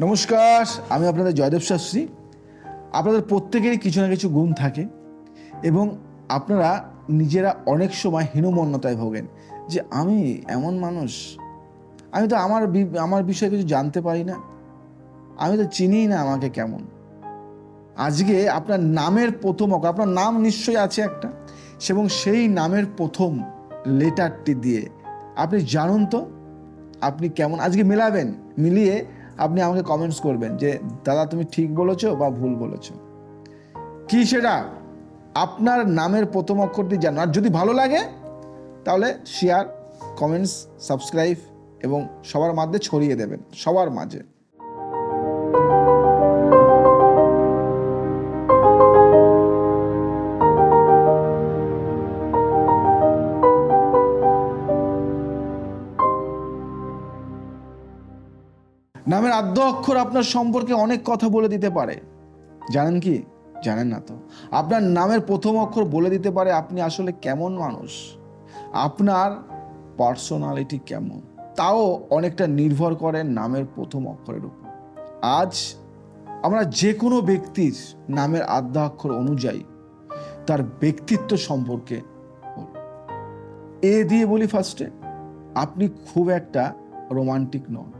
নমস্কার, আমি আপনাদের জয়দেব শাস্ত্রী। আপনাদের প্রত্যেকেরই কিছু না কিছু গুণ থাকে এবং আপনারা নিজেরা অনেক সময় হীনমন্যতায় ভোগেন যে আমি এমন মানুষ, আমি তো আমার আমার বিষয়ে কিছু জানতে পারি না, আমি তো চিনিই না আমাকে কেমন। আজকে আপনার নামের প্রথম অক, আপনার নাম নিশ্চয়ই আছে একটা, এবং সেই নামের প্রথম লেটারটি দিয়ে আপনি জানুন তো, আপনি কেমন, আজকে মেলাবেন, মিলিয়ে আপনি আমাকে কমেন্টস করবেন যে, দাদা, তুমি ঠিক বলেছ বা ভুল বলেছ? কি সেটা? আপনার নামের প্রথম অক্ষরটি জানো আর যদি ভালো লাগে, তাহলে শেয়ার কমেন্টস সাবস্ক্রাইব এবং সবার মাঝে ছড়িয়ে দেবেন, সবার মাঝে। নামের আদ্য অক্ষর আপনার সম্পর্কে অনেক কথা বলে দিতে পারে। জানেন কি? জানেন না তো। আপনার নামের প্রথম অক্ষর বলে দিতে পারে আপনি আসলে কেমন মানুষ। আপনার পার্সোনালিটি কেমন? তাও অনেকটা নির্ভর করে নামের প্রথম অক্ষরের উপর। আজ আমরা যে কোনো ব্যক্তির নামের আদ্য অক্ষর অনুযায়ী তার ব্যক্তিত্ব সম্পর্কে এ দিয়ে বলি ফার্স্টে আপনি খুব একটা রোমান্টিক নন।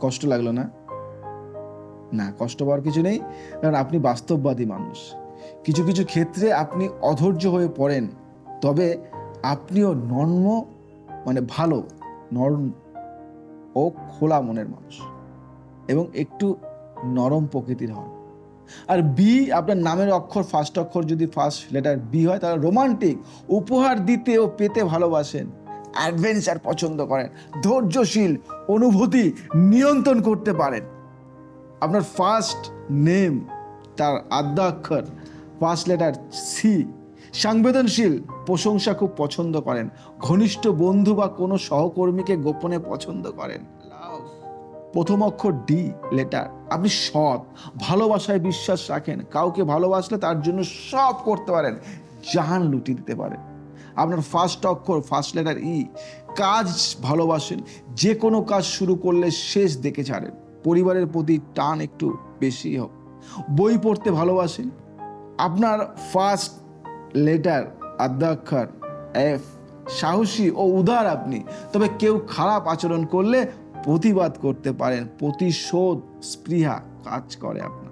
কষ্ট লাগল না? না, কষ্ট পাওয়ার কিছু নেই, কারণ আপনি বাস্তববাদী মানুষ। কিছু কিছু ক্ষেত্রে আপনি অধৈর্য হয়ে পড়েন, তবে আপনিও নর্ম মানে ভালো, নরম ও খোলা মনের মানুষ এবং একটু নরম প্রকৃতির হন। আর বি আপনার নামের অক্ষর ফার্স্ট অক্ষর যদি ফার্স্ট লেটার বি হয়, তাহলে রোমান্টিক উপহার দিতে ও পেতে ভালোবাসেন। অ্যাডভেঞ্চার পছন্দ করেন, ধৈর্যশীল, অনুভূতি নিয়ন্ত্রণ করতে পারেন। আপনার ফার্স্ট নেম তার আদ্যাক্ষর ফার্স্ট লেটার সি সংবেদনশীল, প্রশংসা খুব পছন্দ করেন, ঘনিষ্ঠ বন্ধু বা কোনো সহকর্মীকে গোপনে পছন্দ করেন. প্রথম অক্ষর ডি লেটার আপনি সৎ, ভালোবাসায় বিশ্বাস রাখেন, কাউকে ভালোবাসলে তার জন্য সব করতে পারেন জাহান লুটি দিতে পারেন। আপনার ফার্স্ট অক্ষর ফার্স্ট লেটার ই কাজ ভালোবাসেন যে কোনো কাজ শুরু করলে শেষ দেখে ছাড়েন। পরিবারের প্রতি টান একটু বেশি হোক। বই পড়তে ভালোবাসেন। আপনার ফার্স্ট লেটার আদ্যাক্ষর এফ সাহসী ও উদার আপনি। তবে কেউ খারাপ আচরণ করলে প্রতিবাদ করতে পারেন। প্রতিশোধ, স্পৃহা কাজ করে আপনার।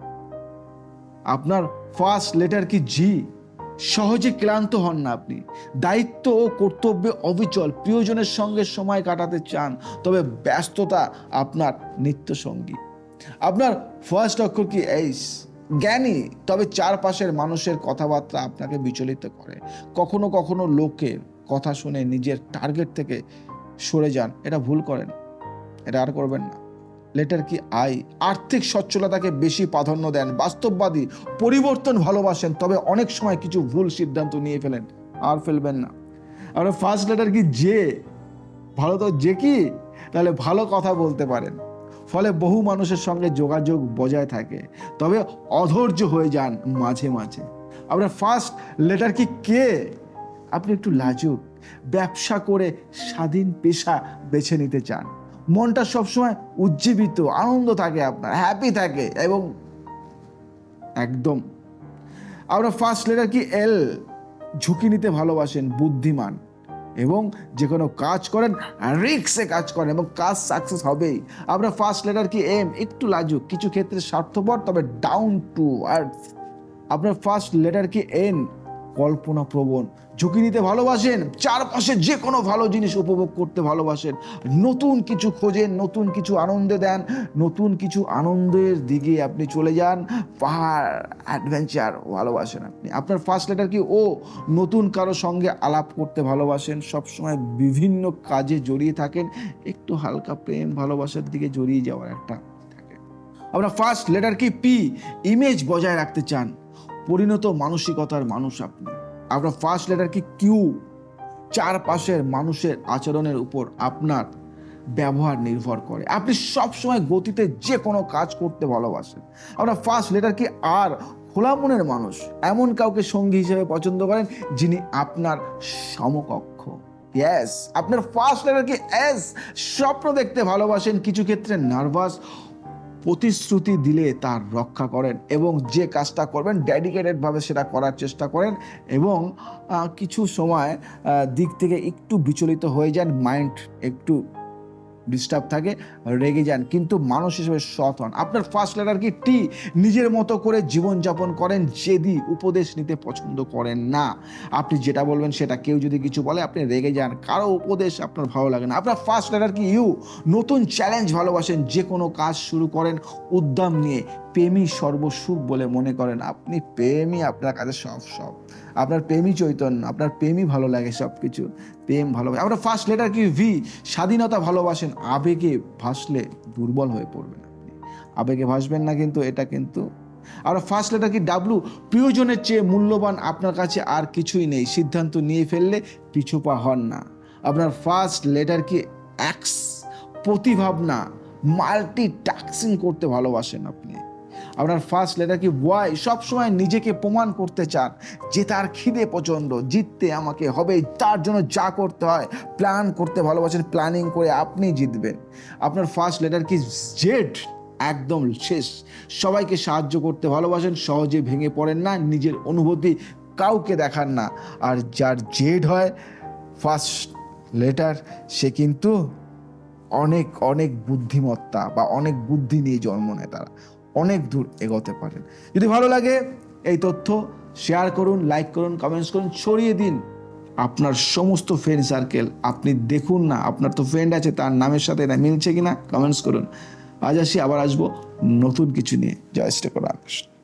আপনার ফার্স্ট লেটার কি জি সহজে ক্লান্ত হন না আপনি। দায়িত্ব ও কর্তব্যে অবিচল, প্রিয়জনের সঙ্গে সময় কাটাতে চান, তবে ব্যস্ততা আপনার নিত্য সঙ্গী আপনার ফার্স্ট অক্ষর কি এইস জ্ঞানী, তবে চারপাশের মানুষের কথাবার্তা আপনাকে বিচলিত করে। কখনো কখনো লোকের কথা শুনে নিজের টার্গেট থেকে সরে যান। এটা ভুল করেন। এটা আর করবেন না। লেটার কি আই? আর্থিক সচ্ছলতাকে বেশি প্রাধান্য দেন। বাস্তববাদী পরিবর্তন ভালোবাসেন, তবে অনেক সময় কিছু ভুল সিদ্ধান্ত নিয়ে ফেলেন। আর ফেলবেন না। আমরা ফার্স্ট লেটার কি যে ভালো তো যে কি? তাহলে ভালো কথা বলতে পারেন। ফলে বহু মানুষের সঙ্গে যোগাযোগ বজায় থাকে, তবে অধৈর্য হয়ে যান মাঝে মাঝে। আপনার ফার্স্ট লেটার কি কে? আপনি একটু লাজুক। ব্যবসা করে স্বাধীন পেশা বেছে নিতে চান। মনটা সবসময় উজ্জীবিত, আনন্দ থাকে আপনার হ্যাপি থাকে এবং একদম। আপনার ফার্স্ট লেটার কি? এল ঝুঁকি নিতে ভালোবাসেন, বুদ্ধিমান এবং যে কোনো কাজ করেন রিক্সে কাজ করেন এবং কাজ সাকসেস হবেই। আপনার ফার্স্ট লেটার কি? এম একটু লাজুক, কিছু ক্ষেত্রে স্বার্থপর, তবে ডাউন টু আর্থ আপনার ফার্স্ট লেটার কি? এন কল্পনা প্রবণ ঝুঁকি নিতে ভালোবাসেন, চারপাশে যে কোনো ভালো জিনিস উপভোগ করতে ভালোবাসেন। নতুন কিছু খোঁজেন, নতুন কিছু আনন্দে দেন, নতুন কিছু আনন্দের দিকে আপনি চলে যান, পাহাড় অ্যাডভেঞ্চার ভালোবাসেন আপনি। আপনার ফার্স্ট লেটার কি? ও, নতুন কারও সঙ্গে আলাপ করতে ভালোবাসেন, সবসময় বিভিন্ন কাজে জড়িয়ে থাকেন, একটু হালকা প্রেম ভালোবাসার দিকে জড়িয়ে যাওয়ার একটা আপনার ফার্স্ট লেটার কি? পি ইমেজ বজায় রাখতে চান। পরিণত মানসিকতার মানুষ আপনি। আপনার ফার্স্ট লেটার কি কিউ চারপাশের মানুষের আচরণের উপর আপনার ব্যবহার নির্ভর করে। আপনি সবসময় গতিতে যে কোনো কাজ করতে ভালোবাসেন। আপনার ফার্স্ট লেটার কি আর খোলা মনের মানুষ। এমন কাউকে সঙ্গী হিসেবে পছন্দ করেন যিনি আপনার সমকক্ষ। ইয়েস আপনার ফার্স্ট লেটার কি এস স্বপ্ন দেখতে ভালোবাসেন, কিছু ক্ষেত্রে নার্ভাস প্রতিশ্রুতি দিলে তার রক্ষা করেন এবং যে কাজটা করবেন ডেডিকেটেডভাবে সেটা করার চেষ্টা করেন এবং কিছু সময় দিক থেকে একটু বিচলিত হয়ে যান মাইন্ড একটু ডিস্টার্ব থাকে, রেগে যান, কিন্তু মানুষ হিসেবে সৎ হন। আপনার ফার্স্ট লেটার কি? টি নিজের মতো করে জীবনযাপন করেন যেদি উপদেশ নিতে পছন্দ করেন না। আপনি যেটা বলবেন সেটা কেউ যদি কিছু বলে, আপনি রেগে যান। কারও উপদেশ আপনার ভালো লাগে না। আপনার ফার্স্ট লেটার কি? ইউ নতুন চ্যালেঞ্জ ভালোবাসেন যে কোনো কাজ শুরু করেন, উদ্যম নিয়ে। প্রেমই সর্বসুখ বলে মনে করেন। আপনি প্রেমই আপনার কাছে সব সব। আপনার প্রেমই চৈতন্য, আপনার প্রেমই ভালো লাগে সব কিছু প্রেম ভালো আপনার ফার্স্ট লেটার কি? ভি স্বাধীনতা ভালোবাসেন, আবেগে ভাসলে দুর্বল হয়ে পড়বেন আপনি। আবেগে ভাসবেন না কিন্তু, এটা কিন্তু। আর ফার্স্ট লেটার কি? ডাব্লু প্রিয়জনের চেয়ে মূল্যবান আপনার কাছে আর কিছুই নেই। সিদ্ধান্ত নিয়ে ফেললে পিছুপা হন না। আপনার ফার্স্ট লেটার কি? অ্যাক্স প্রতিভাবনা মাল্টি টাস্কিং করতে ভালোবাসেন আপনি। আপনার ফার্স্ট লেটার কি? ওয়াই সবসময় নিজেকে প্রমাণ করতে চান যে তার খিদে প্রচণ্ড, জিততে আমাকে হবে, তার জন্য যা করতে হয় প্ল্যান করতে ভালোবাসেন প্ল্যানিং করে আপনি জিতবেন। আপনার ফার্স্ট লেটার কি? জেড একদম শেষ। সবাইকে সাহায্য করতে ভালোবাসেন, সহজে ভেঙে পড়েন না, নিজের অনুভূতি কাউকে দেখান না। আর যার জেড হয় ফার্স্ট লেটার সে কিন্তু অনেক অনেক বুদ্ধিমত্তা বা অনেক বুদ্ধি নিয়ে জন্ম নেয় তারা। অনেক দূর এগোতে পারেন। যদি ভালো লাগে এই তথ্য শেয়ার করুন লাইক করুন কমেন্টস করুন, ছড়িয়ে দিন। আপনার সমস্ত ফ্রেন্ড সার্কেল আপনি দেখুন না, আপনার তো ফ্রেন্ড আছে, তার নামের সাথে এটা মিলছে কিনা কমেন্টস করুন। আজ আসি, আবার আসব নতুন কিছু নিয়ে। জয় শ্রী রামকৃষ্ণ